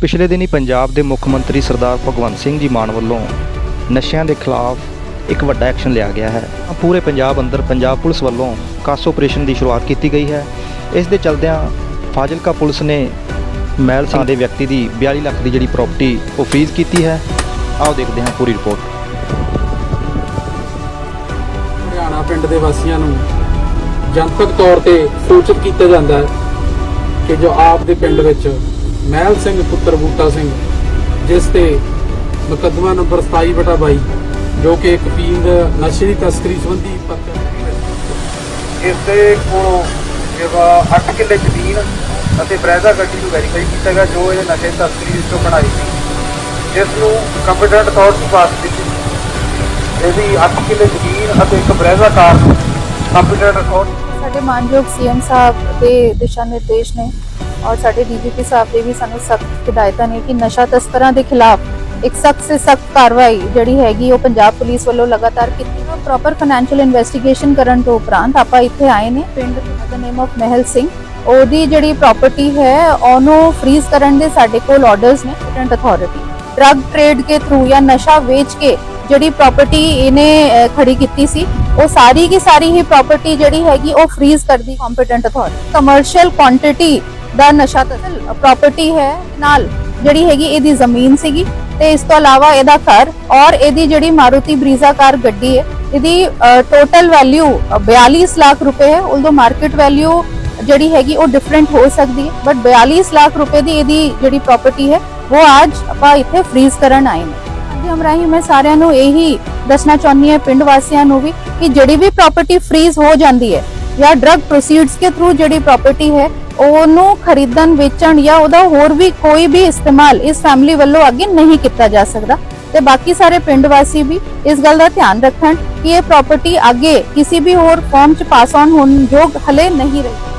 ਪਿਛਲੇ ਦਿਨੀ ਪੰਜਾਬ ਦੇ ਮੁੱਖ ਮੰਤਰੀ ਸਰਦਾਰ ਭਗਵੰਤ ਸਿੰਘ ਜੀ ਮਾਨ ਵੱਲੋਂ ਨਸ਼ਿਆਂ ਦੇ ਖਿਲਾਫ ਇੱਕ ਵੱਡਾ ਐਕਸ਼ਨ ਲਿਆ ਗਿਆ ਹੈ। ਪੂਰੇ ਪੰਜਾਬ ਅੰਦਰ ਪੰਜਾਬ ਪੁਲਿਸ ਵੱਲੋਂ ਕਾਸ ਆਪਰੇਸ਼ਨ ਦੀ ਸ਼ੁਰੂਆਤ ਕੀਤੀ ਗਈ ਹੈ। ਇਸ ਦੇ ਚਲਦਿਆਂ ਫਾਜ਼ਿਲਕਾ ਪੁਲਿਸ ਨੇ ਮਹਿਲ ਸਿੰਘ ਦੇ ਵਿਅਕਤੀ ਦੀ 42 ਲੱਖ ਦੀ ਜਿਹੜੀ ਪ੍ਰਾਪਰਟੀ ਉਹ ਫ੍ਰੀਜ਼ ਕੀਤੀ ਹੈ। ਆਓ ਦੇਖਦੇ ਹਾਂ ਪੂਰੀ ਰਿਪੋਰਟ। ਹਰਿਆਣਾ ਪਿੰਡ ਦੇ ਵਾਸੀਆਂ ਨੂੰ ਜਨਤਕ ਤੌਰ ਤੇ ਸੂਚਿਤ ਕੀਤਾ ਜਾਂਦਾ ਹੈ ਕਿ ਜੋ ਆਪ ਦੇ ਪਿੰਡ ਵਿੱਚ ਮਹਿਲ ਸਿੰਘ ਪੁੱਤਰ ਬੂਟਾ ਸਿੰਘ ਜਿਸ ਤੇ ਮੁਕੱਦਮਾ ਨੰਬਰ 27 ਬਟਾ 22 ਜੋ ਕਿ ਇੱਕ ਫੀਲਡ ਨਸ਼ੇ ਦੀ ਤਸਕਰੀ ਸੰਬੰਧੀ ਪਰਚਾ ਇਸ ਦੇ ਕੋਲੋਂ ਜਿਹੜਾ 8 ਕਿੱਲੇ ਜ਼ਮੀਨ ਅਤੇ ਬਰੈਜ਼ਾ ਗੱਡੀ ਨੂੰ ਵੈਰੀਫਾਈ ਕੀਤਾ ਗਿਆ ਜੋ ਇਹ ਨਸ਼ੇ ਦੀ ਤਸਕਰੀ ਵਿੱਚੋਂ ਬਣਾਈ ਸੀ ਜਿਸ ਨੂੰ ਕੰਪੀਟੈਂਟ ਅਥਾਰਟੀ ਪਾਸ ਕੀਤੀ। ਇਹਦੀ 8 ਕਿੱਲੇ ਜ਼ਮੀਨ ਅਤੇ ਇੱਕ ਬਰੈਜ਼ਾ ਕਾਰ ਕੰਪੀਟੈਂਟ ਅਥਾਰਟੀ ਸਾਡੇ ਮਾਨਯੋਗ ਸੀਐਮ ਸਾਹਿਬ ਦੇ ਦਿਸ਼ਾ ਨਿਰਦੇਸ਼ ਨੇ ਔਰ ਸਾਡੇ ਡੀਜੀਪੀ ਸਾਹਿਬ ਦੇ ਵੀ ਸਾਨੂੰ ਸਖਤ ਹਦਾਇਤਾਂ ਨੇ ਕਿ ਨਸ਼ਾ ਤਸਕਰਾਂ ਦੇ ਖਿਲਾਫ ਇੱਕ ਸਖਤ ਸੇ ਸਖਤ ਕਾਰਵਾਈ ਜਿਹੜੀ ਹੈਗੀ ਉਹ ਪੰਜਾਬ ਪੁਲਿਸ ਵੱਲੋਂ ਲਗਾਤਾਰ ਕੀਤੀ ਹੈ ਪ੍ਰੋਪਰ ਫਾਈਨੈਂਸ਼ੀਅਲ ਇਨਵੈਸਟੀਗੇਸ਼ਨ ਕਰਨ ਤੋਂ ਉਪਰੰਤ ਆਪਾਂ ਇੱਥੇ ਆਏ ਨੇ ਪਿੰਡ ਦਾ ਨੇਮ ਆਫ ਮਹਿਲ ਸਿੰਘ ਉਹਦੀ ਜਿਹੜੀ ਪ੍ਰਾਪਰਟੀ ਹੈ ਉਹਨੂੰ ਫ੍ਰੀਜ਼ ਕਰਨ ਦੇ ਸਾਡੇ ਕੋਲ ਆਰਡਰਸ ਨੇ ਕੰਪੀਟੈਂਟ ਅਥਾਰਟੀ ਡਰੱਗ ਟ੍ਰੇਡ ਕੇ ਥਰੂ ਜਾਂ ਨਸ਼ਾ ਵੇਚ ਕੇ ਜਿਹੜੀ ਪ੍ਰਾਪਰਟੀ ਇਹਨੇ ਅਹ, ਖੜੀ ਕੀਤੀ ਸੀ ਉਹ ਸਾਰੀ ਕੀ ਸਾਰੀ ਹੀ ਪ੍ਰਾਪਰਟੀ ਜਿਹੜੀ ਹੈਗੀ ਉਹ ਫ੍ਰੀਜ਼ ਕਰਦੀ ਕੰਪੀਟੈਂਟ ਅਥਾਰਟੀ ਕਮਰਸ਼ੀਅਲ ਕੁਆਂਟੀਟੀ ਦਾ ਨਸ਼ਾ ਤਸਲ ਪ੍ਰਾਪਰਟੀ ਹੈ ਨਾਲ ਜਿਹੜੀ ਹੈਗੀ ਇਹਦੀ ਜ਼ਮੀਨ ਸੀਗੀ ਤੇ ਇਸ ਤੋਂ ਇਲਾਵਾ ਇਹਦਾ ਘਰ ਔਰ ਇਹਦੀ ਜਿਹੜੀ ਮਾਰੂਤੀ ਬਰੀਜ਼ਾ ਕਾਰ ਗੱਡੀ ਹੈ, ਇਹਦੀ ਟੋਟਲ ਵੈਲਿਊ 42 ਲੱਖ ਰੁਪਏ ਹੈ ਉਦੋਂ ਮਾਰਕੀਟ ਵੈਲਿਊ ਜਿਹੜੀ ਹੈਗੀ ਉਹ ਡਿਫਰੈਂਟ ਹੋ ਸਕਦੀ ਹੈ ਬਟ 42 ਲੱਖ ਰੁਪਏ ਦੀ ਇਹਦੀ ਜਿਹੜੀ ਪ੍ਰਾਪਰਟੀ ਹੈ, ਉਹ ਅੱਜ ਆਪਾਂ ਇੱਥੇ ਫ੍ਰੀਜ਼ ਕਰਨ ਆਏ ਨੇ ਮਾਧਿਅਮ ਰਾਹੀਂ ਮੈਂ ਸਾਰਿਆਂ ਨੂੰ ਇਹੀ ਦੱਸਣਾ ਚਾਹੁੰਦੀ ਹਾਂ ਪਿੰਡ ਵਾਸੀਆਂ ਨੂੰ ਵੀ ਕਿ ਜਿਹੜੀ ਵੀ ਪ੍ਰਾਪਰਟੀ ਫ੍ਰੀਜ਼ ਹੋ ਜਾਂਦੀ ਹੈ ਜਾਂ ਡਰੱਗ ਪ੍ਰੋਸੀਡਸ ਕੇ ਥਰੂ ਜਿਹੜੀ ਪ੍ਰਾਪਰਟੀ ਹੈ, ਉਹਨੂੰ ਖਰੀਦਣ, ਵੇਚਣ ਜਾਂ ਉਹਦਾ ਹੋਰ ਵੀ ਕੋਈ ਵੀ ਇਸਤੇਮਾਲ ਇਸ ਫੈਮਿਲੀ ਵੱਲੋਂ ਅੱਗੇ ਨਹੀਂ ਕੀਤਾ ਜਾ ਸਕਦਾ। ਤੇ ਬਾਕੀ ਸਾਰੇ ਪਿੰਡ ਵਾਸੀ ਵੀ ਇਸ ਗੱਲ ਦਾ ਧਿਆਨ ਰੱਖਣ ਕਿ ਇਹ ਪ੍ਰਾਪਰਟੀ ਅੱਗੇ ਕਿਸੇ ਵੀ ਹੋਰ ਫਾਰਮ ਚ ਪਾਸ ਆਨ ਹੋਣ ਯੋਗ ਹਲੇ ਨਹੀਂ ਰਹੀ।